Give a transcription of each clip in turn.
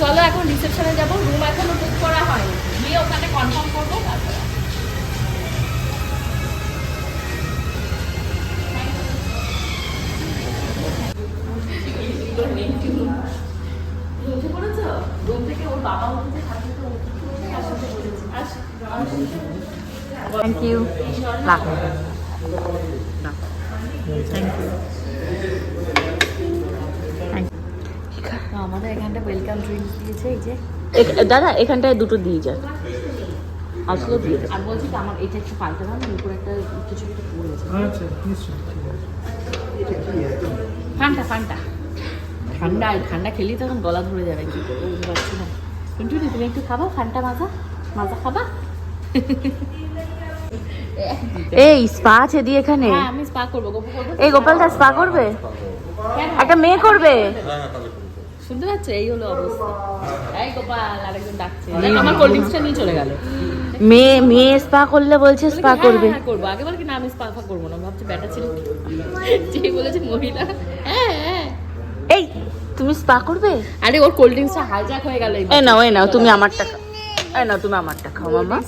চলো এখন রিসেপশনে যাব। রুম এখনও উঠে পড়েছো রুম থেকে ওর বাবা উঠে থাকবে তো উঠে আসতে বলেছে। আস থ্যাংক ইউ রাখ থ্যাংক ইউ আমাদের এখানটা ওয়েলকাম ড্রিঙ্কস দিয়েছে এই যে। দাদা এখানটায় দুটো দিয়ে যা আসলে দিয়ে যা আর বলছি আমার এটা একটু পাল্টে দাও না উপরে একটা কিছু কিছু পড়েছে আচ্ছা নিশ্চয়ই ঠিক আছে। Fanta Fanta. ঠান্ডা ঠান্ডা খেলেই তখন গলা ধরে যাবে কি? করব বুঝতে পারছি না। তুমি একটু খাবা? ফান্টা মাজা? মাজা খাবা? এই স্পা আছে দি এখানে। হ্যাঁ আমি স্পা করব। গোপু করব এই গোপালদা স্পা করবে? একটা মেয়ে করবে? শুনতে পাচ্ছ? এই হলো অবস্থা। এই গোপাল আরেকজন ডাকছে। দেখ, আমার কোল্ড ড্রিঙ্কসটা নিয়ে চলে গেল। মেয়ে মেয়ে স্পা করলে বলছে স্পা করবে। হ্যাঁ করব। আগে বল কি না আমি স্পা ফা করব না। ভাবছি ব্যাটা ছিল যে বলেছে মহিলা। হ্যাঁ হ্যাঁ তুমি স্পা করবে? আরে ওর কোল্ড ড্রিঙ্কসটা হাইজ্যাক হয়ে গেল এই নাও এই নাও তুমি আমারটা খাও এই নাও তুমি আমারটা খাও মামা।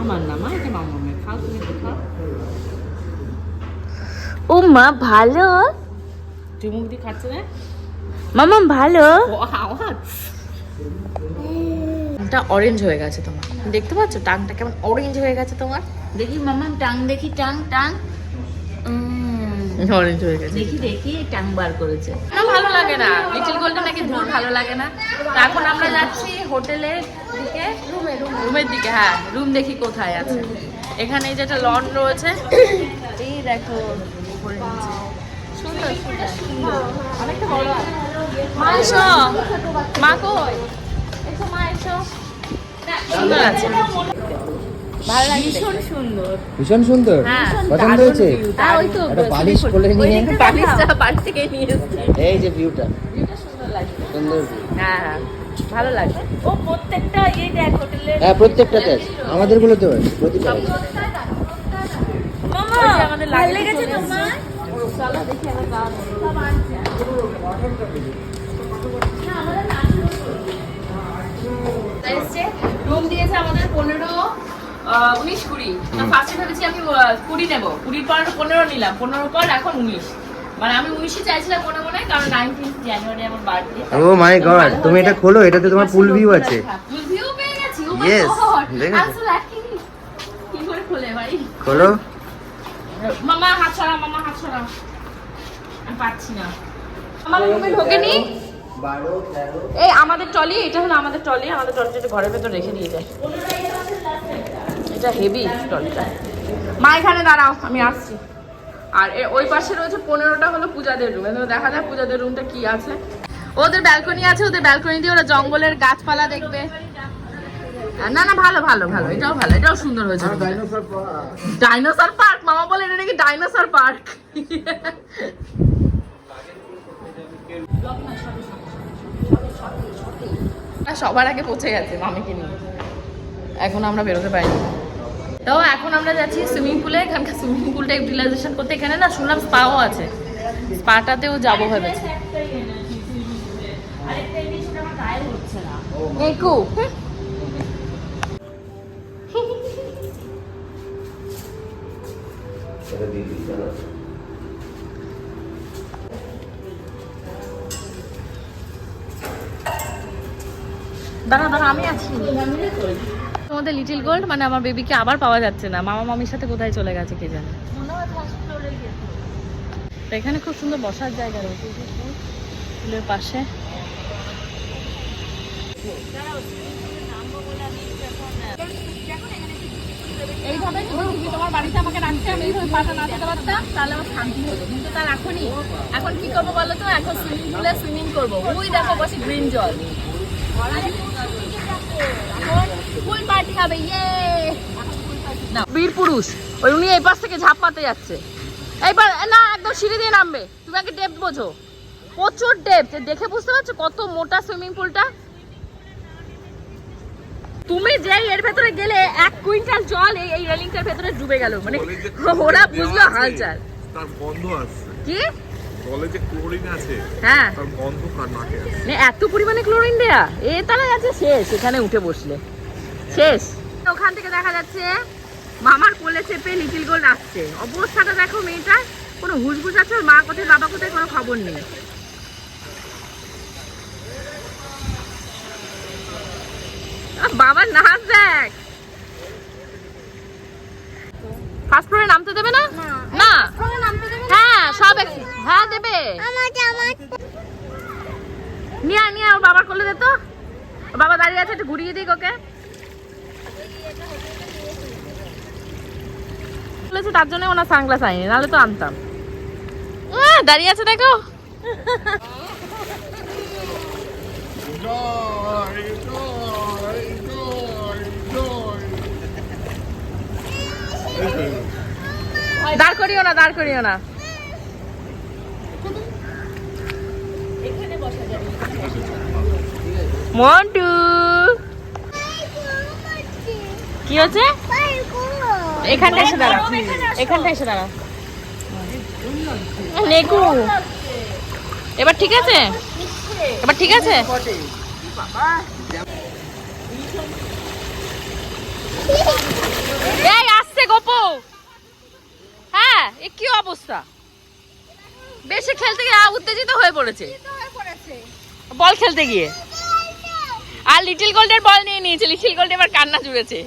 আমার না মা এটা মামা খাও তুমি খাও। ও মা ভালো? তুই মুখ দিয়ে খাচ্ছে না? মামা ভালো? ও আওয়াজ অরেঞ্জ হয়ে গেছে তোমার। দেখতে পাচ্ছ? টাংটা কেমন অরেঞ্জ হয়ে গেছে তোমার? দেখি মামা টাং দেখি টাং টাং। অরেঞ্জ হয়ে গেছে। দেখি দেখি টাং বার করেছে। না ভালো লাগে না। লিটল গোল্ডটা নাকি ধুর ভালো লাগে না। তো এখন আমরা যাচ্ছি হোটেলের দিকে রুমে রুমের দিকে হ্যাঁ রুম দেখি কোথায় আছে। এখানে এই যেটা লন রয়েছে এই দেখো উপরে নিচে। সুন্দর সুন্দর। সুন্দর। অনেকটা বড় মা এসো। মা কই? এসো মা এসো। সুন্দর আছে। ভালো লাগে ভীষণ সুন্দর। ভীষণ সুন্দর? হ্যাঁ পছন্দ হয়েছে? হ্যাঁ ওই তো একটা বালিশ নিয়ে বালিশটা বাড়ি থেকে নিয়ে এসেছি। এই যে ভিউটা। ভিউটা। সুন্দর লাগছে। সুন্দর হ্যাঁ হ্যাঁ ভালো লাগছে। ও প্রত্যেকটা ইয়ে দেখ হ্যাঁ প্রত্যেকটাতে আছে আমাদের গুলোতেও আছে প্রতিটা আছে। মামা আমাদের ভালো লেগেছে তোমার? চলো দেখি রুম দিয়েছে আমাদের পনেরো। উনিশ কুড়ি। ফার্স্টে ভেবেছি আমি কুড়ি নেব। কুড়ির পর পনেরো নিলাম। পনেরোর পর এখন উনিশ। মানে আমি চাইছিলাম মনে মনে কারণ নাইনটিন জানুয়ারি আমার বার্থডে ও মাই গড তুমি এটা খোলো এটাতে তোমার ফুল ভিউ আছে। ফুল ভিউ পেয়ে গেছি ও Yes, মাই দেখেছ? গড আসলে কি করে খুলে ভাই? খোলো। মামা হাত ছড়া মামা হাত ছড়া আমি পাচ্ছি না। আমার রুমে ঢোকেনি? এই আমাদের টলি এটা হলো আমাদের টলি আমাদের টলিটা ঘরের ভেতর রেখে দিয়ে যায় এটা হেভি টলিটা মা এখানে দাঁড়াও আমি আসছি। আর ওই পাশে রয়েছে পনেরোটা হলো পূজাদের রুম এখানে দেখা যায় পূজাদের রুমটা কি আছে। ওদের ব্যালকনি আছে ওদের ব্যালকনি দিয়ে ওরা জঙ্গলের গাছপালা দেখবে। না না ভালো ভালো ভালো এটাও ভালো এটাও সুন্দর হয়েছে ডাইনোসর পার্ক মামা বলে এটা নাকি ডাইনোসর পার্ক সবার আগে পৌঁছে গেছে মামিকে নিয়ে। এখন আমরা বেরোতে পারিনি। তো এখন আমরা যাচ্ছি সুইমিং পুলে এখানকার সুইমিং পুলটা ইউটিলাইজেশন করতে এখানে না শুনলাম স্পাও আছে। স্পাটাতেও যাব ভেবেছি। একু দাঁড়া দাঁড়া আমি আছি। তোমাদের লিটিল গোল্ড মানে আমার বেবিকে আবার পাওয়া যাচ্ছে না। মামা মামির সাথে কোথায় চলে গেছে কে জানে। এখানে খুব সুন্দর বসার জায়গা রয়েছে ফুলের পাশে। এইভাবে তুমি তোমার বাড়িতে আমাকে রাখতে আমি এইভাবে পাটা নাচাতে পারতাম তাহলে আমার শান্তি হতো। কিন্তু তার এখনই এখন কি করব বলো তো? এখন সুইমিং পুলে সুইমিং করব। ওই দেখো বসে গ্রিন জল। ফুল পার্টি হবে ইয়ে না বীর পুরুষ ওই উনি এই পাশ থেকে ঝাঁপ মারতে যাচ্ছে। এইবার না একদম সিঁড়ি দিয়ে নামবে। তুমি আগে ডেপথ বোঝো। প্রচুর ডেপথ দেখে বুঝতে পারছ কত মোটা সুইমিং পুলটা তুমি যে এর ভেতরে গেলে এক কুইন্টাল জল এই এই রেলিংটার ভেতরে ডুবে গেল। মানে ওরা বুঝলো হালচাল তার গন্ধ আসছে। কি? জলে যে ক্লোরিন আছে হ্যাঁ। তার গন্ধ কার নাকে আসছে? মানে এত পরিমাণে ক্লোরিন দেয়া? এ তাহলে আছে শেষ এখানে উঠে বসলে। শেষ। ওখান থেকে দেখা যাচ্ছে মামার কোলে চেপে লিটিল গোল্ড আসছে অবস্থাটা দেখো মেয়েটার কোনো হুসবুস আছে? ওর মা কোথায় বাবা কোথায় কোনো খবর নেই। বাবার নাচ দেখ। ফার্স্ট ফ্লোরে নামতে দেবে না? না। হ্যাঁ সব হ্যাঁ দেবে। নিয়ে নিয়ে ওর বাবার কোলে দে তো। বাবা দাঁড়িয়ে আছে একটু ঘুরিয়ে দিই ওকে। বলেছে তার জন্য ওনার সানগ্লাস আইনি, নাহলে তো আনতাম। দাঁড়িয়ে আছে, দেখো। দাঁড় করিও না, দাঁড় করিও না। মন্টু। কি হচ্ছে? এখানটা এসে দাঁড়া এখানটা এসে দাঁড়া নেকু। এবার ঠিক আছে? এবার ঠিক আছে? এই, আসছে গোপো। হ্যাঁ এ কি অবস্থা? বেশি খেলতে গিয়ে উত্তেজিত হয়ে পড়েছে। বল খেলতে গিয়ে। আর লিটিল গোল্ডের বল নিয়ে নিয়েছে, লিটিল গোল্ড এবার কান্না জুড়েছে।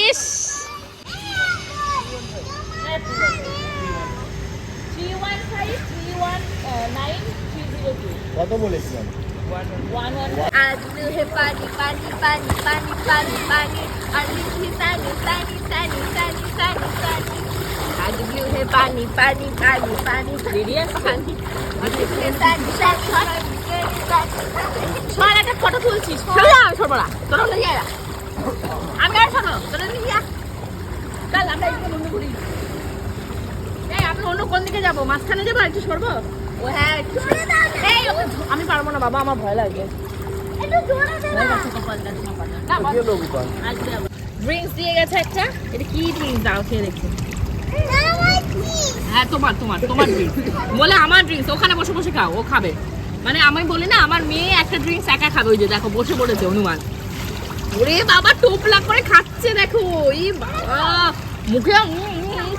ইস কত বলেছিলাম आज है पानी पानी पानी पानी पानी पानी और लिखी सानी सानी सानी सानी सानी सानी आज ब्लू है पानी पानी पानी पानी पानी और लिखी सानी सानी सानी सानी সর একটা ফটো তুলছিস চলে যা সরবরা তোরা উঠে যা আমি শোনো তোরা নিয়ে চল আমরা একটু অন্য ঘুরি এই আমি অন্য কোন দিকে যাব। মাঝখানে যাব আর একটু সরবো? ও হ্যাঁ। এই আমি পারব না বাবা আমার ভয় লাগে। একটু জোরে দে না ড্রিঙ্কস দিয়ে গেছে একটা। এটা কি ড্রিঙ্কস দাও খেয়ে দেখছি হ্যাঁ তোমার তোমার তোমার ড্রিঙ্কস বলে আমার ড্রিঙ্কস ওখানে বসে বসে খাও ও খাবে। মানে আমি বলি না আমার মেয়ে একটা ড্রিঙ্কস একা খাবে ওই যে দেখো বসে পড়েছে অনুমান। ওরে বাবা টোপলা করে খাচ্ছে দেখো। এই বাবা মুখে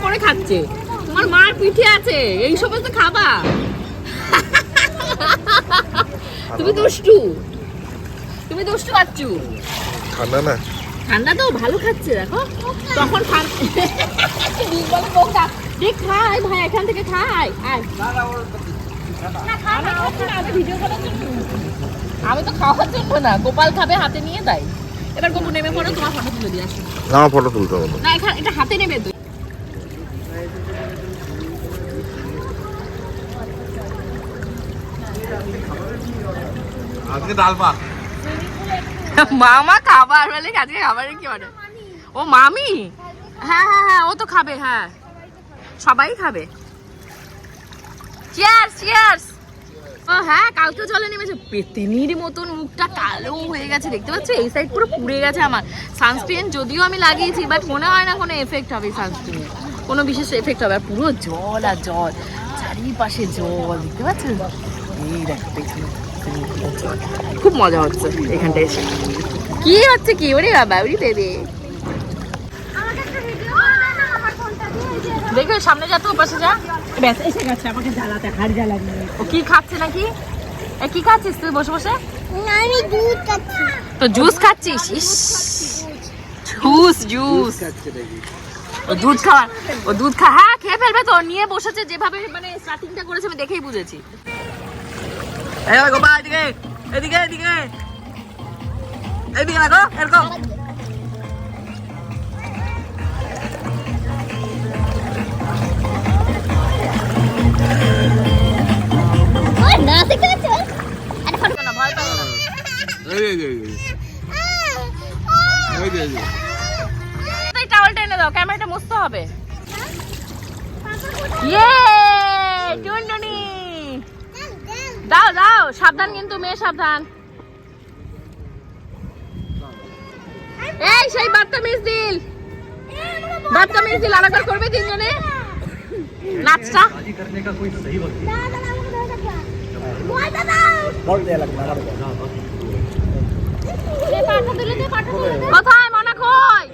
করে খাচ্ছে। তোমার মার পিঠে আছে এই সমস্ত খাবা তুমি দুষ্টু। তুমি দুষ্টু বাচ্চু। ঠান্ডা না? ঠান্ডা তো ভালো খাচ্ছে দেখো। তখন বলে খাই ভাই এখান থেকে খাই আয়। আমি তো খাওয়ার জন্য না গোপাল খাবে হাতে নিয়ে দেয়। এবার গোপু নেমে পড়ো তোমার ফটো তুলে দিয়ে আসো। আমার ফটো তুলতে হবে। না এখানে এটা হাতে নেবে তো। আজকে ডাল ভাত। মামা খাবার বলে আজকে খাবারে কি মানে ও মামি? হ্যাঁ হ্যাঁ হ্যাঁ ও তো খাবে হ্যাঁ। সবাই খাবে। চিয়ার্স চিয়ার্স হ্যাঁ কালকে জলে নেমেছে। পেতিনির মতন মুখটা কালো হয়ে গেছে, দেখতে পাচ্ছ? এই সাইড পুরো পুড়ে গেছে আমার। সানস্ক্রিন যদিও আমি লাগিয়েছি বাট মনে হয় না কোনো এফেক্ট হবে সানস্ক্রিনে কোনো বিশেষ এফেক্ট হবে। আর পুরো জল আর জল, চারিপাশে জল, দেখতে পাচ্ছেন? এই দেখো খুব মজা হচ্ছে এখানটা এসে। কি হচ্ছে কি? ওরে বাবা, ওরে বেবে আমাকে একটা ভিডিও করে দে না আমার ফোনটা দিয়ে দেখো সামনে যা তো পাশে যা। ব্যাস এসে গেছে আমাকে জ্বালাতে হাড় জ্বালাবে ও কি খাচ্ছে নাকি? কি খাচ্ছিস তুই বসে বসে? আমি দুধ খাচ্ছি। তো জুস খাচ্ছিস? ইস। জুস জুস ও দুধ খাওয়া ও দুধ খা হ্যাঁ খেয়ে ফেলবে তো নিয়ে বসেছে যেভাবে মানে স্টার্টিংটা করেছে আমি দেখেই বুঝেছি। এই গোপা এদিকে এদিকে এদিকে। এদিকে দেখো এরকম। না দেখে আছে না ভয় পাই না। এই এই এই এই। এই এই যে। এনে দাও ক্যামেরাটা মুছতে হবে। ইয়ে টুনটুনি। দাও দাও সাবধান কিন্তু মেয়ে সাবধান। এই সেই বাচ্চামিজ দিল বাচ্চামিজ দিল আলাদা করবে তিনজনে। নাচটা। কোথায় মনা কই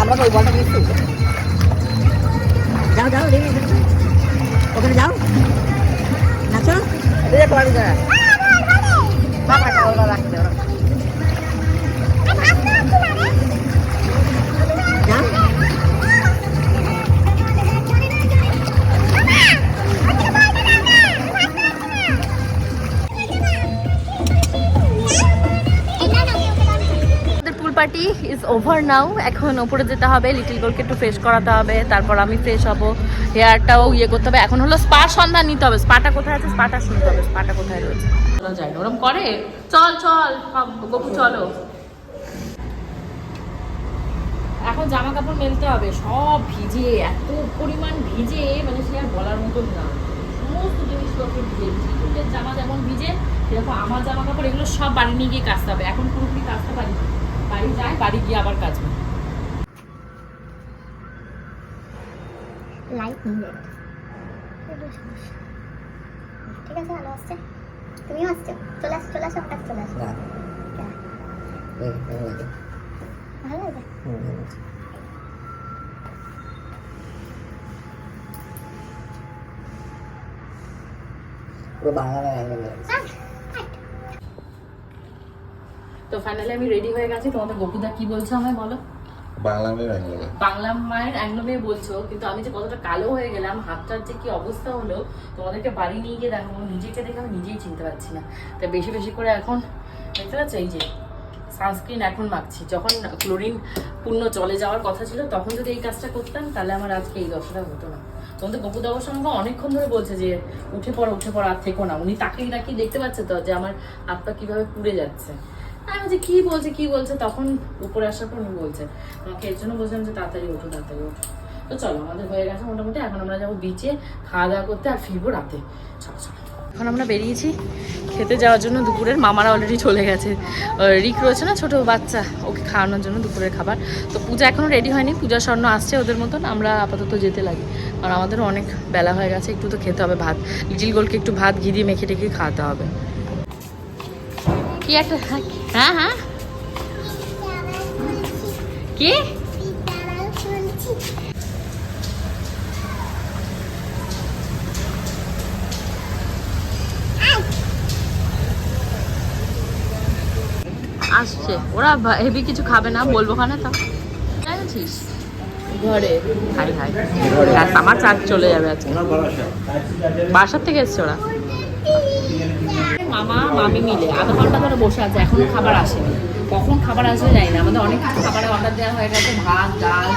আমরা তো ওই বলটা মিস যাও যাও ওখানে যাও নাচো রাখতে ইজ ওভার নাও এখন ওপরে যেতে হবে লিটিল গোলকে একটু ফ্রেশ করাতে হবে, তারপর আমি ফ্রেশ হব। হেয়ারটাও ইয়ে করতে হবে। এখন হলো স্পা সন্ধান নিতে হবে। স্পাটা কোথায় আছে? স্পাটা শুনতে হবে। স্পাটা কোথায় রয়েছে? ওরম করে? চল চল। গপু, চলো। এখন জামা কাপড় মেলতে হবে। সব ভিজে, এত পরিমাণ ভিজে মানে সে আর বলার মতন না। সমস্ত জিনিসপত্র ভিজে জামা যেমন ভিজে, সেরকম আমার জামা কাপড়, এগুলো সব বাড়ি নিয়ে গিয়ে কাচতে হবে। এখন পুরোপুরি কাচতে পারি না। বাড়ি যাই বাড়ি গিয়ে আবার কাচবো লাইট নিয়ে ঠিক আছে ভালো আসছে। তুমিও আসছো। চলে আসো চলে আসো আমার কাছে চলে আসো। না। ভালো আছে। পুরো বাংলা লাগছে তো ফাইনালি আমি রেডি হয়ে গেছি। তোমাদের গোপুদা কি বলছো আমায় বলো? বাংলা মেয়ে বাংলা মেয়ে। বাংলা মায়ের অ্যাংলো মেয়ে বলছো কিন্তু আমি যে কতটা কালো হয়ে গেলাম হাতটার যে কি অবস্থা হলো তোমাদেরকে বাড়ি নিয়ে গিয়ে দেখো নিজেকে দেখে আমি নিজেই চিনতে পারছি না। তাই বেশি বেশি করে এখন দেখতে পাচ্ছ? এই যে সানস্ক্রিন এখন মাখছি। যখন ক্লোরিন পূর্ণ চলে যাওয়ার কথা ছিল তখন যদি এই কাজটা করতাম তাহলে আমার আজকে এই দশাটা হতো না। তোমাদের গপুদাবর সঙ্গে অনেকক্ষণ ধরে বলছে যে উঠে পড়ো উঠে পড়ো আর থেকো না। উনি তাকিয়ে তাকিয়ে দেখতে পাচ্ছে তো যে আমার হাত পা কীভাবে পুড়ে যাচ্ছে। আমি যে কি বলছে কি বলছে, তখন উপরে আসার পর উনি বলছে আমাকে এর জন্য বলছিলাম যে তাড়াতাড়ি ওঠো তাড়াতাড়ি ওঠো। তো চলো, আমাদের হয়ে গেছে মোটামুটি, এখন আমরা যাব বিচে খাওয়া দাওয়া করতে আর ফিরবো রাতে। চলো চলো। এখন আমরা বেরিয়েছি খেতে যাওয়ার জন্য, দুপুরের মামারা অলরেডি চলে গেছে। রিক রয়েছে না, ছোটো বাচ্চা, ওকে খাওয়ানোর জন্য দুপুরের খাবার। তো পূজা এখনও রেডি হয়নি, পূজা স্বর্ণ আসছে ওদের মতন, আমরা আপাতত যেতে লাগি। কারণ আমাদেরও অনেক বেলা হয়ে গেছে, একটু তো খেতে হবে ভাত। লিটিল গোলকে একটু ভাত, ঘি দিয়ে মেখে টেখে খাওয়াতে হবে। কি একটা হ্যাঁ হ্যাঁ। কি? আসছে। ওরা হেভি কিছু খাবে না বলব খানে তো। জানিস ঘরে। High high. আমার চার্জ চলে যাবে আজকে। বাসার থেকে এসছে ওরা। মামা মামি মিলে আধা ঘণ্টা ধরে বসে আছে এখনও খাবার আসেনি। কখন খাবার আসবে জানি না আমাদের অনেক কিছু খাবারের অর্ডার দেওয়া হয়ে গেছে ভাত ডাল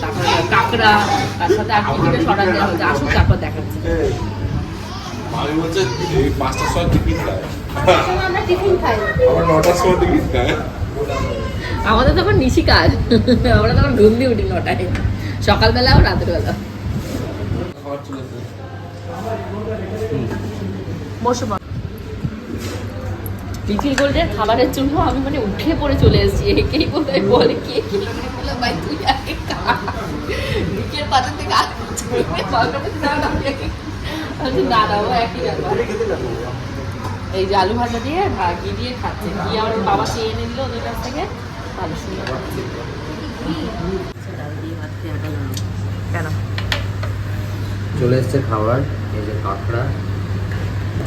তারপরে কাঁকড়া তার সাথে আর কি কি অর্ডার দেওয়া হয়েছে আসুক তারপর দেখাচ্ছে। মামি বলছে পাঁচটার সময় খায়। আমরা টিফিন খাই। নটার সময় খায়। আমাদের তখন নিশি কাজ আমরা তখন ঘুম দিয়ে উঠি নটায়। সকালবেলাও রাতের বেলা খাবার চলে এসেছে। বসে পড় লিটিল গোল্ডের খাবারের জন্য আমি মানে উঠে পড়ে চলে এসেছি একেই কোথায় বলে কে কি বললাম ভাই তুই আগে খা। নিচের পাতা থেকে আগে চলে পাতাটা না না ও একই ব্যাপার। এই যে আলু ভাজা দিয়ে ঘি দিয়ে খাচ্ছে। ঘি আমার বাবা চেয়ে এনে দিল ওদের কাছ থেকে। ভালো সুন্দর। কেন? চলে এসছে খাবার এই যে কাঁকড়া।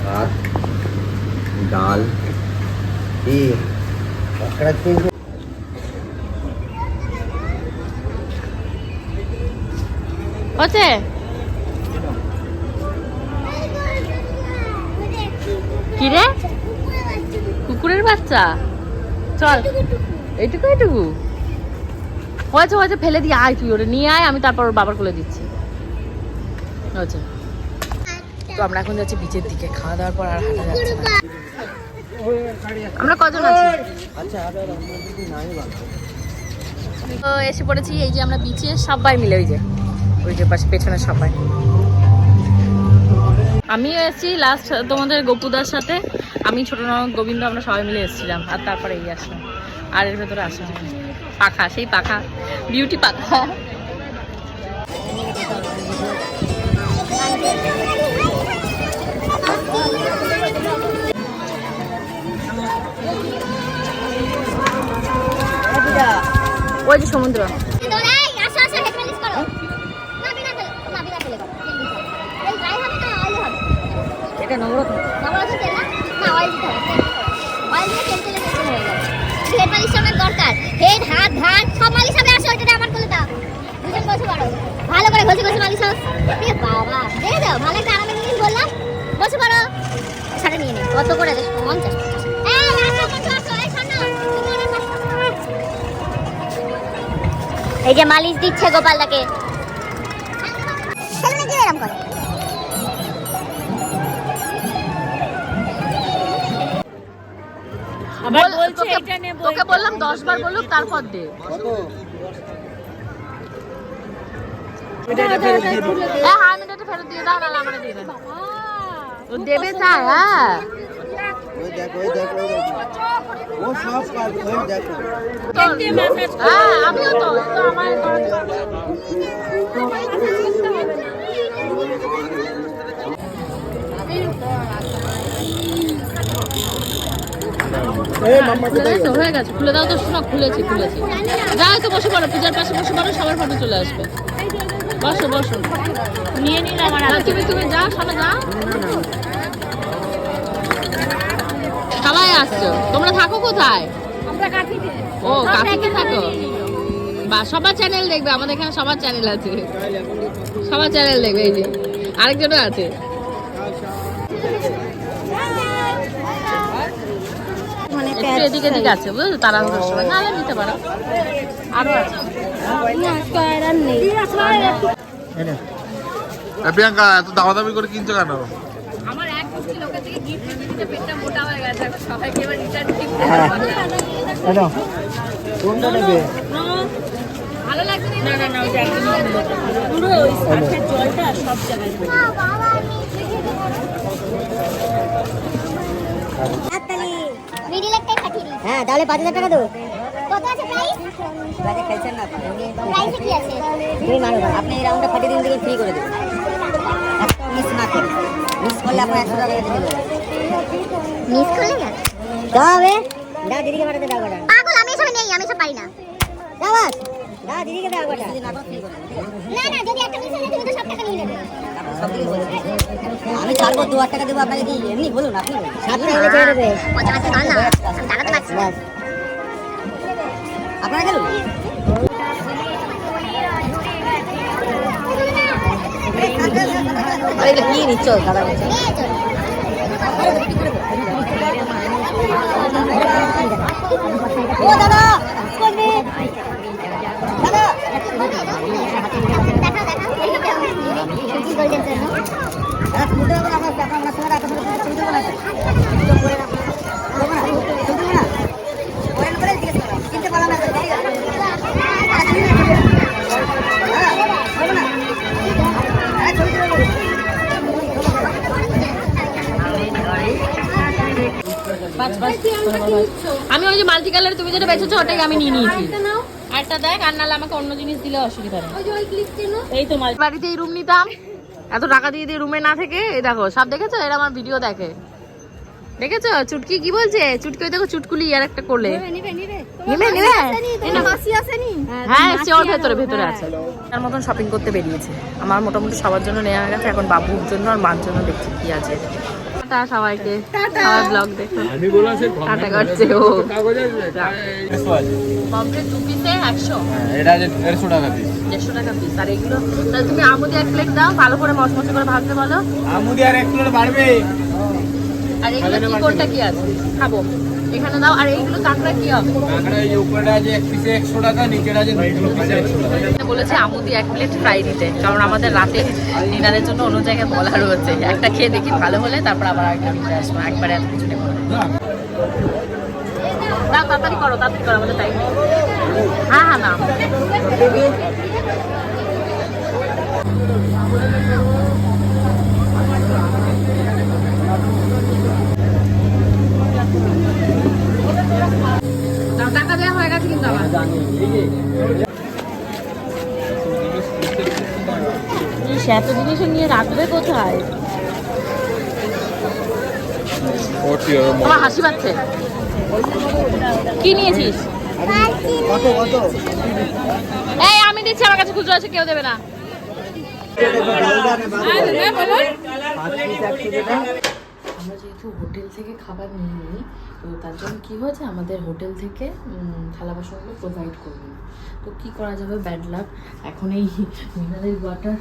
ভাত ডাল কি কাঁকড়া খেয়ে হচ্ছে কি রে? কুকুরের বাচ্চা? চল। এইটুকু এইটুকু। হয়েছে হয়েছে ফেলে দিয়ে আয় তুই ওটা নিয়ে আয় আমি তারপর ওর বাবার কোলে দিচ্ছি। হয়েছে তো আমরা এখন যাচ্ছি বিচের দিকে। খাওয়া দাওয়ার পর আর হাঁটা যাচ্ছে আমরা কজন আছি? তো এসে পড়েছি এই যে আমরা বিচে সবাই মিলে ওই যে ওই যে পাশে, পেছনে সবাই। আমিও এসেছি লাস্ট তোমাদের গোপুদার সাথে। আমি, ছোট নরম গোবিন্দ, আমরা সবাই মিলে এসেছিলাম। আর তারপরে এই আসলাম। আর এর ভেতরে আসলাম পাখা, সেই পাখা বিউটি পাখা। এটা না? দিতে হবে, তেল তেলে তেল হয়ে যাবে। হেড মালিশ অনেক দরকার। হেড, হাত, সব মালিশ হবে, আসো, ওইটাতে আমার দাও। দুজন বসে পড়ো। ভালো করে ঘষে ঘষে মালিশ বাবা, দেখে দাও, ভালো একটা আরামের জিনিস বললাম। বসে পড়ো। নিয়ে নে। কত করে এই যে মালিশ দিচ্ছে গোপালদাকে। সেলুনে গিয়ে এরম করে। তোকে- তোকে বললাম দশ বার বলুক তারপর দে। হ্যাঁ ফেরত দিয়ে দাও নাহলে আমার দিয়ে দাও ও দেবে হ্যাঁ। ওই দেখো দেখো ও সব পারবে ওই দেখো হ্যাঁ আমিও তো তো আমার? হয়ে গেছে খুলে দাও তো শোনো খুলেছি খুলেছি যাও তো বসে পড়ো পূজার পাশে বসে পড়ো সবার ফটো চলে আসবে বসো বসো নিয়ে নিন আমার তুমি তুমি যাও শোনো যাও আসছো? তোমরা থাকো কোথায়? ও কাঠিতে থাকো। বা সবার চ্যানেল দেখবে আমাদের এখানে সবার চ্যানেল আছে। সবার চ্যানেল দেখবে এই যে। আরেকজনও আছে। একটু এদিক এদিক আছে বুঝলো? তারা সময় নিতে পারো। আরও আছে। প্রিয়াঙ্কা এত দামাদামি করে কিনছো কেন? আমার এক কুচি লোকের থেকে গিফট হয়ে কোনটা নেবে ভালো লাগছে না না না পুরো ওই জলটা সব জায়গায় দিই হ্যাঁ তাহলে পাঁচ হাজার টাকা দেবো কত আছে প্রাইস বাজে খেলছেন না প্রাইসে কি আছে তুমি মানুষ আপনি এই রাউন্ডটা ফাটিয়ে দিন থেকে ফ্রি করে দেবেন একটা মিস না করে। মিস করলে আপনার একশো টাকা কেটে দেবে। মিস করলে না? দাও হবে। দাও দিদিকে পাঠাতে দাও কটা। পাগল আমি এসব নেই আমি এসব পারি না। দাও বাস। দাও দিদিকে দাও কটা। না না যদি একটা মিস তুমি তো সব টাকা নিয়ে নেবে। আমি ছাড়বো দু হাজার টাকা দেবো আপনাকে কি এমনি বলুন আপনি সাত টাকা হলে ছেড়ে দেবে। পচা মাছের না টাকা তো আপনারা গেলুন এটা কি নিচ্ছ দাদা ও দাদা দাদা দেখা দেখা আমি ওই যে মাল্টি কালার তুমি যেটা বেছেছো ওটাই আমি নিয়ে নিয়েছি। আরেকটা দেখ আর নাহলে আমাকে অন্য জিনিস দিলে অসুবিধা নেই। এই তো মাল্টি বাড়িতে এই রুম নিতাম। এত টাকা দিয়ে দিয়ে রুমে না থেকে এই দেখো সব দেখেছ? এরা আমার ভিডিও দেখে। দেখেছ? চুটকি কি বলছে? চুটকি ওই দেখো চুটকুলি আর একটা করলে নিবে নিবে হ্যাঁ সে ওর ভেতরে ভেতরে আছে। তার মতন শপিং করতে বেরিয়েছে। আমার মোটামুটি সবার জন্য নেওয়া হয়ে গেছে এখন বাবুর জন্য আর মার জন্য দেখছি কি আছে। টাটা সবাইকে। সবাই ব্লগ দেখো আমি বললাম সে টাটা করছে ও। কাগজ আছে একশো আছে। পমফ্রেট দু পিসে একশো? হ্যাঁ, এটা আছে দেড়শো টাকা পিস দেড়শো টাকা পিস আর এগুলো তাহলে তুমি আমুদি এক প্লেট দাও ভালো করে মশমশে করে ভাজতে বলো। আমুদি আর এক প্লেট বাড়বে। আর এগুলো কি কোনটা কি আছে? খাব। এখানে দাও আর এইগুলো কাঁকড়া কি হবে? কাঁকড়া এই যে উপরেটা আছে এক পিসে একশো টাকা নিচেটা আছে দুটো পিসে একশো টাকা। বলেছে আমুদি এক প্লেট ফ্রাই দিতে কারণ আমাদের রাতে ডিনারের জন্য অন্য জায়গায় বলা রয়েছে। একটা খেয়ে দেখি ভালো হলে তারপর আবার একটা নিতে আসব। একবারে এত কিছু নেব না। দাও তাড়াতাড়ি করো তাড়াতাড়ি করো আমাদের টাইম হ্যাঁ হানা দাও, টাকা দেওয়া হয়ে গেছে কিন্তু আমার ইস, এত জিনিস নিয়ে রাখবে কোথায়. আমার হাসি পাচ্ছে। কি নিয়েছিস? এই আমি দিচ্ছি আমার কাছে খুচরো আছে কেউ দেবে না। আমরা যেহেতু হোটেল থেকে খাবার নিয়ে নিই তো তার জন্য কী হয়েছে? আমাদের হোটেল থেকে থালা বাসনগুলো প্রোভাইড করবে তো কী করা যাবে? ব্যাড লাভ এখন এই মিনারেল ওয়াটার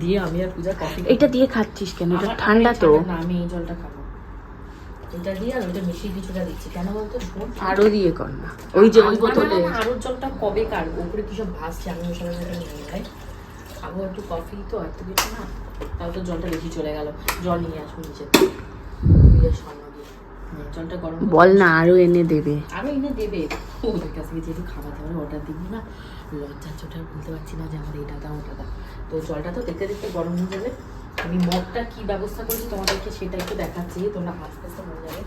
দিয়ে আমি আর পূজা কফি এটা দিয়ে খাচ্ছিস কেন? এটা ঠান্ডা তো। না আমি এই জলটা খাব। এটা দিয়ে আর ওইটা মিশিয়ে কিছুটা দিচ্ছি। কেন বলতো? আরও দিয়ে কর না। ওই যে ওই বোতলে। আরোর জলটা কবে কার? উপরে কি সব ভাসছে? আমি ওই সময় সেটা নিয়ে যাই খাব একটু কফি তো এত কিছু না। তাও তো জলটা বেশি চলে গেল। জল নিয়ে আসব নিচে। নে, জলটা গরম বল না আরও এনে দেবে। আরও এনে দেবে। ওদের কাছ থেকে যেহেতু খাবার দাবার অর্ডার দিবি না লজ্জা চোটা বলতে পারছি না যে আমার এটা দাও ওটা দাও তো জলটা তো দেখতে দেখতে গরম হয়ে যাবে। আমি মগটা কি ব্যবস্থা করছি তোমাদেরকে সেটা একটু দেখাচ্ছি, তোমরা আস্তে আস্তে হয়ে যাবে।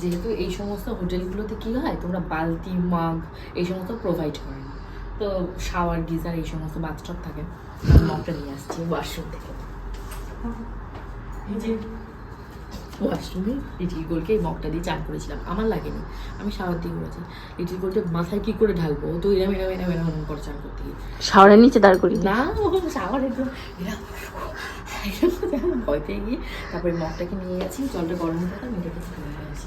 যেহেতু এই সমস্ত হোটেলগুলোতে কি হয়, তোমরা বালতি, মাগ এই সমস্ত প্রোভাইড করে না। তো শাওয়ার গিজার এই সমস্ত বাথটপ থাকে। মগটা নিয়ে আসছি ওয়াশরুম থেকে। এই যে ওয়াশরুমে লিটিল গোলকে এই মগটা দিয়ে চান করেছিলাম। আমার লাগেনি। আমি শাওয়ার দিয়ে করেছি লিটিল গোলকে মাথায় কি করে ঢালবো ও তো এরম এরম এরম এরম এরম করে চান করতে গিয়ে। শাওয়ারের নিচে দাঁড় করি না ও শাওয়ার একদম ভয় পেয়ে গিয়ে তারপরে মগটাকে নিয়ে গেছি। জলটা গরম হতে আমি এটাকে নিয়ে গেছি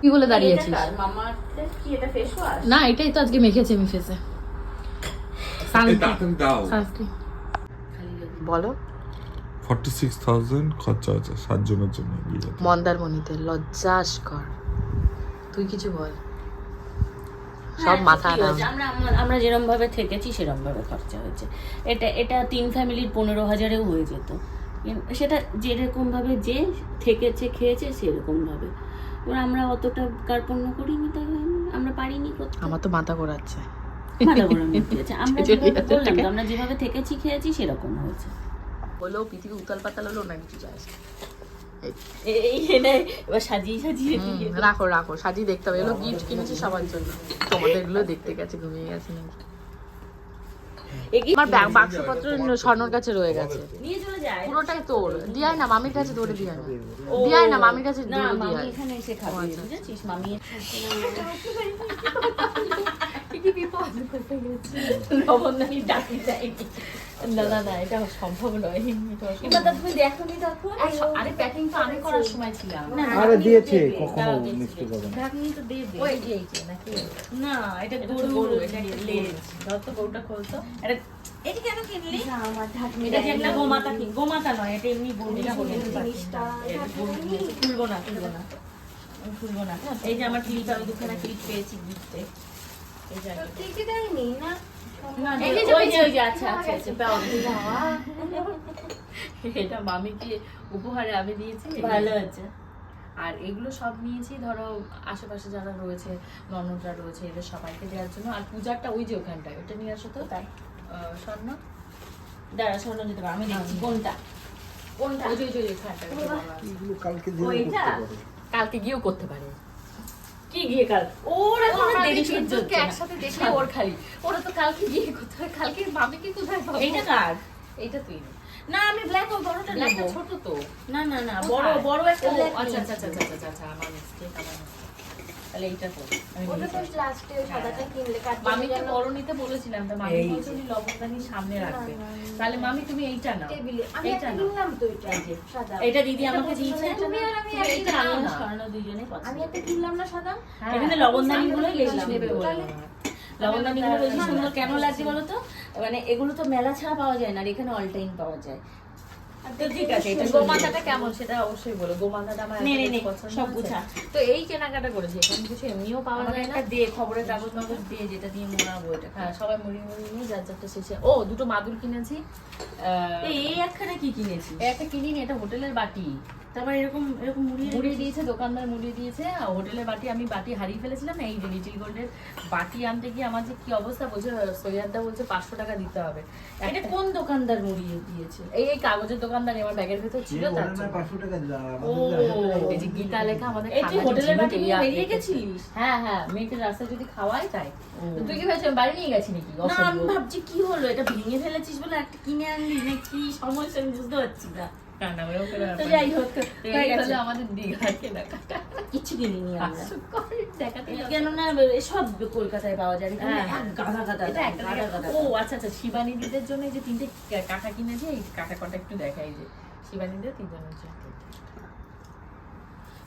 কি বলে ফেস ওয়াশ না এটাই তো আজকে মেখেছি আমি ফেসে বলো। ফর্টি সিক্স থাউজেন্ড খরচা আছে সাতজনের জন্য মন্দারমণিতে লজ্জাস কর তুই কিছু বল। সব মাথা হ্যাঁ, আরাম। হয়েছে। আমরা আমরা- যেরকম ভাবে থেকেছি সেরকম ভাবে খরচা হয়েছে। এটা এটা তিন ফ্যামিলির পনেরো হাজারেও হয়ে যেত। সেটা যেরকম ভাবে যে থেকেছে খেয়েছে সেরকম ভাবে এবার আমরা অতটা কার্পণ্য করিনি তাই আমরা পারিনি করতে। আমার তো মাথা ঘোরাচ্ছে। মাথা যেভাবে আমরা যেভাবে থেকেছি খেয়েছি সেরকম হয়েছে। হলেও পৃথিবী উতাল পাতাল হলো না কিছু যায়। এই- এনে এবার সাজিয়ে সাজিয়ে রাখো রাখো সাজিয়ে দেখতে হবে। এগুলো গিফট কিনেছি সবার জন্য। তোমাদের এগুলো দেখতে গেছে ঘুমিয়ে গেছে নাকি? আমার ব্যাগ বাক্সপত্র স্বর্ণর কাছে রয়ে গেছে। নিয়ে চলে যায়? পুরোটাই তোর। দিয়াই না মামির কাছে দৌড়ে দিয়াই না। দিয়াই না মামির কাছে না দৌড়ে দিয়াই। এখানে এসে খাবে ও, ডাকি যায়নি না না না এটা সম্ভব নয়। এবার তুমি দেখো তখন? আরে প্যাকিং তো আমি করার সময় ছিলাম। না, না, আরে দিয়েছে কখনো মিষ্টি করবে ঢাকনি তো দেবে। ওই যে এই নাকি? না এটা এটা গরু গরু, এটা এটা লেজ। ধর গরুটা খোলতো। এটা এটা কেন কিনলি? আমার ঢাকনি। এটা একটা গোমাতা কি গোমাতা নয় এটা এমনি গরু এটা জিনিসটা এটা গরু কিনেছে, খুলবো না খুলবো না। খুলবো না। এই যে আমার ক্লিপ আমি দুখানা ক্লিপ পেয়েছি গিফটে এটা মামিকে উপহারে আমি দিয়েছি। ভালো আছে আর এগুলো সব নিয়েছি ধরো আশেপাশে যারা রয়েছে ননদরা রয়েছে এদের সবাইকে দেওয়ার জন্য। আর পূজারটা ওই যে ওখানটায় ওটা নিয়ে আসো তো। তাই স্বর্ণ? দাঁড়া স্বর্ণ পারো আমি দেখছি। কোনটা কোনটা? ওই যে ওই যে ওই ওখানটায় ওই যে বাবা। এগুলো কালকে দিনে ওইটা? কালকে গিয়েও করতে পারে। কি গিয়ে কাল ওর আর দেরি না। একসাথে দেখে ওর খালি। ওরা তো কালকে গিয়ে কোথায় কালকে মামিকে কোথায় পাবো? এইটা কার? এইটা তুই না। আমি ব্ল্যাক ও বড়টা নেব। ছোট তো। না না না বড় বড় একটা আচ্ছা আচ্ছা আচ্ছা আচ্ছা আচ্ছা আচ্ছা আমার মিস্টেক আমার। তাহলে এইটা তো আমি ওটা তো নিয়েছি। লাস্টে সাদাটা কিনলে কাটতে মামিকে বড় নিতে বলেছিলাম তো মামি লবণদানির সামনে রাখবে। তাহলে মামি তুমি এইটা নাও। টেবিলে আমি এইটা একটা কিনলাম তো এটা যে। সাদা। এটা দিদি আমাকে দিয়েছে তুমি আর আমি না। স্বর্ণ দুইজনে পছন্দ আমি একটা কিনলাম না সাদা? হ্যাঁ, এখানে লবণদানি গুলো বেশি বেশি নেবে বলে। লবণদানি গুলো বেশি সুন্দর কেন লাগছে বলো তো? মানে এগুলো তো মেলা ছাড়া পাওয়া যায় না আর এখানে অল টাইম পাওয়া যায়। তো ঠিক আছে এটা গোমাতাটা কেমন? সেটা অবশ্যই বলো। গোমাতাটা আমার নে, নে, এত নে, পছন্দ সব গুছা। তো এই কেনাকাটা করেছি। এখানে কিছু এমনিও পাওয়া যায় না। খবরের কাগজ মাগজ যেটা দিয়ে মোড়াবো এটা। হ্যাঁ সবাই মুড়ি মুড়ি নিয়ে যার যারটা শেষে ও দুটো মাদুর কিনেছি। এই একখানে কি কিনেছিস? এই একটা কিনিনি এটা হোটেলের বাটি। তারপর এরকম এরকম মুড়িয়ে মুড়িয়ে দিয়েছে দোকানদার মুড়িয়ে দিয়েছে। হোটেলের বাটি আমি বাটি হারিয়ে ফেলেছিলাম না এই যে লিটিল গোল্ডের বাটি আনতে গিয়ে আমার যে কি অবস্থা বলছে সৈয়াদা বলছে পাঁচশো টাকা দিতে হবে। এটা কোন দোকানদার মুড়িয়ে দিয়েছে? এই এই কাগজের দোকানদার আমার ব্যাগের ভেতর ছিল তার এই যে গীতা লেখা আমাদের এই তুই হোটেলের ঝিনুক বাটি নিয়ে বেরিয়ে গেছিলিস হ্যাঁ হ্যাঁ মেয়েকে রাস্তায় যদি খাওয়াই তাই। তুই কি ভেবেছিস বাড়ি নিয়ে গেছি নাকি? না আমি ভাবছি কি হলো এটা ভেঙে ফেলেছিস বলে একটা কিনে আনলি নাকি? সমস্যা আমি বুঝতে পারছি না। ওরকম তো যাই হোক হয়ে গেছে। আমাদের দীঘার কেনাকাটা। কিছু কিনিনি আমরা। কেননা সব কলকাতায় পাওয়া যায়। হ্যাঁ, গাদা গাদা গাদা গাদা ও আচ্ছা আচ্ছা শিবানীদিদের জন্য যে তিনটে কাঁটা কিনেছে এই কাঁটা কটা একটু দেখাই যে শিবানীদের তিনজনের জন্য।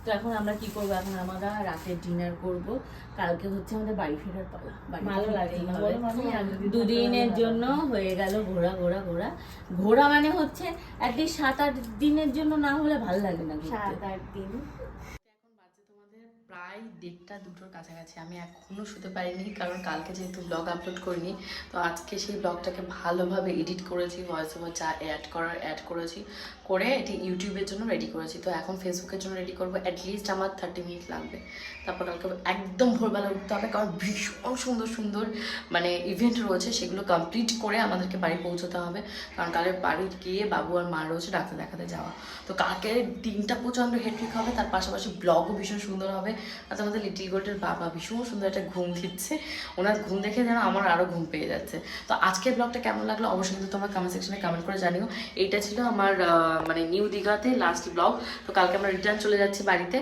তো এখন আমরা কি করব? এখন আমরা রাতের ডিনার করব। কালকে হচ্ছে আমাদের বাড়ি ফেরার পালা। ভালো লাগে। দুদিনের জন্য হয়ে গেল ঘোরা ঘোরা ঘোরা। ঘোরা মানে হচ্ছে অ্যাটলিস্ট সাত আট দিনের জন্য না হলে ভালো লাগে না সাত আট দিন। তোমাদের প্রায় দেড়টা দুটোর কাছাকাছি। আমি এখনও শুতে পারিনি কারণ কালকে যেহেতু ব্লগ আপলোড করিনি তো আজকে সেই ব্লগটাকে ভালোভাবে এডিট করেছি ভয়েস ওভার যা অ্যাড করার অ্যাড করেছি। করে এটি ইউটিউবের জন্য রেডি করেছি। তো এখন ফেসবুকের জন্য রেডি করব অ্যাটলিস্ট আমার থার্টি মিনিট লাগবে। তারপর কালকে একদম ভোরবেলা উঠতে হবে, কারণ ভীষণ সুন্দর সুন্দর মানে ইভেন্ট রয়েছে, সেগুলো কমপ্লিট করে আমাদেরকে বাড়ি পৌঁছতে হবে। কারণ কালে বাড়ি গিয়ে বাবু আর মা রয়েছে ডাক্তার দেখাতে যাওয়া। তো কালকে দিনটা প্রচণ্ড হেট্রিক হবে, তার পাশাপাশি ব্লগও ভীষণ সুন্দর হবে। আর আমাদের লিটিল গোল্ডের বাবা ভীষণ সুন্দর একটা ঘুম দিচ্ছে। ওনার ঘুম দেখে যেন আমার আরও ঘুম পেয়ে যাচ্ছে। তো আজকের ব্লগটা কেমন লাগল? অবশ্যই কিন্তু তোমরা কমেন্ট সেকশনে কমেন্ট করে জানিও। এইটা ছিল আমার মানে নিউ দীঘাতে লাস্ট ব্লগ তো কালকে আমরা রিটার্ন চলে যাচ্ছি বাড়িতে।